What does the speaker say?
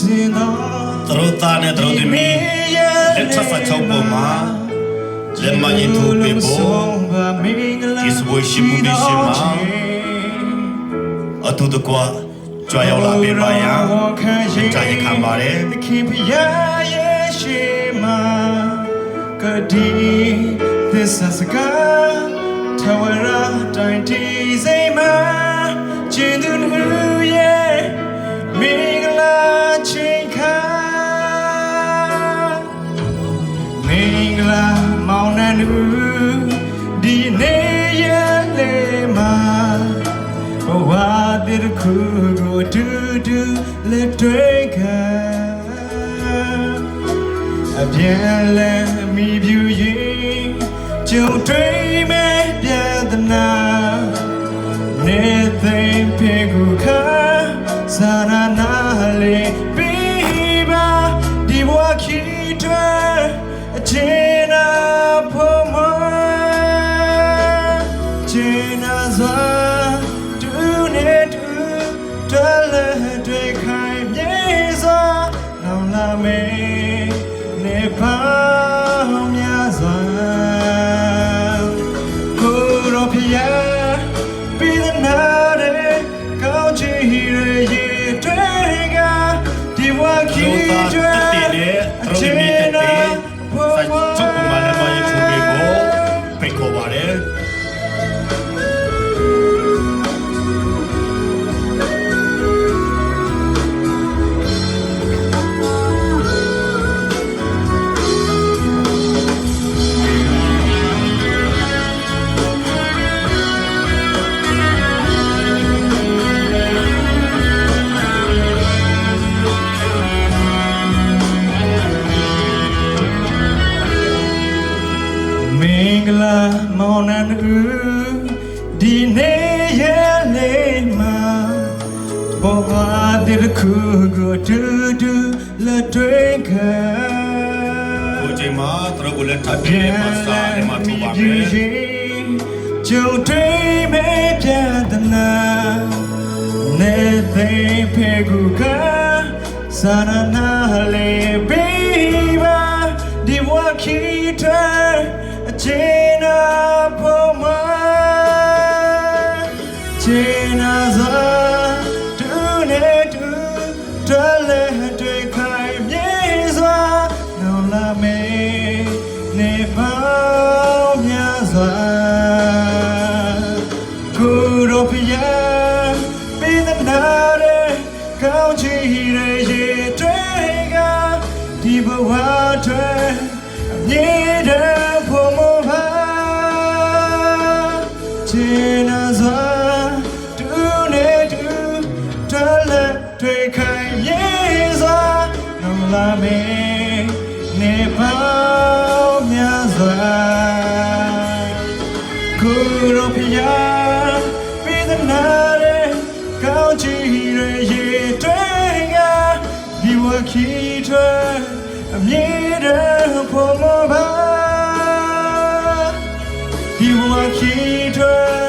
စဉ်သောသူတို့သားနဲ့သူတို့သမီးလက်ထပ်စာချုပ်ပေါ်မှာလက်မရင်ထိုးပေးဖို့ဒီစပွဲရှိမှုမရှိမှာအတူတကွကြွားရောက်လာပေးပါရန်ရှင်ကြရခံပါတယ်သခင်ဖျားရဲ့ရှိမှာကတိသစ္စာစကားထဝရတိုင်းတီစိမ်မှာကျင်းသူ လူဒီနေ့ရဲ့လေမှာဘဝတည်းတစ်ခုကိုတူတူလက်တွေ့ခံအပြန်လဲမိပြူရင်ကြုံတွေ့မဲ့ပြဒနာနေသိ ဝါခီသူတို့ကျွဲသားတက်တဲ့သူတို့သမီးတက်တဲ့စာချုပ်ပေါ်မှာလက်မရင်ထိုးပေးဖို့ဖိတ်ခေါ်ပါတယ် ဒီနေ့ရဲ့လေးမှာဘဝတည်းတစ်ခုကိုတူတူလက်တွေ့ခံကိုချိန်မှာသူတို့ကိုလက်ထပ်ပေးတဲ့ပါစာအမထိုးပါမယ်ကြုံတွေ့မဲ့ပြဒနာနေသိဖေကူကစာရနာလေး ချ လက်တွေ့ခံရေးစားနှုံလာမင်းနေပေါင်းများစွာကုရုဖျားပြည်သနာတဲ့ကောင်းချီတွေရေတွေ့ငါဒီဝခီထွန်းအမြဲတမ်းဖို့မပါဒီဝခီထွန်း